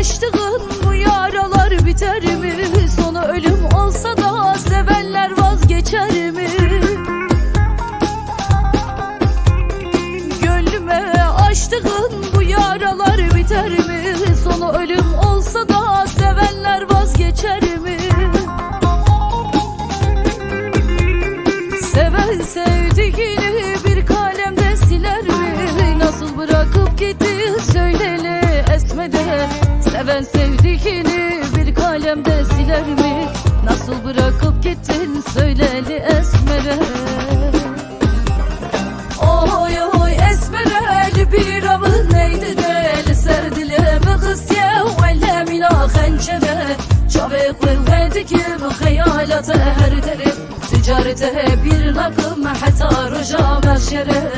açtığın bu yaralar biter mi? Sonu ölüm olsa da sevenler vazgeçer mi? Gönlüme açtığın bu yaralar biter mi? Sonu ölüm olsa da sevenler vazgeçer mi? Seven sevdiğini bir kalemde siler mi? Nasıl bırakıp gitti söyleli esmede Seven sevdiğini bir kalemde siler mi? Nasıl bırakıp gittin söyleli esmere. Oy oy esmereli bir avı neydi del Serdileme kısye velle mina xencere Çabuk verdi ki bu hayalata her derim. Ticarete bir nakım hatta roja merşere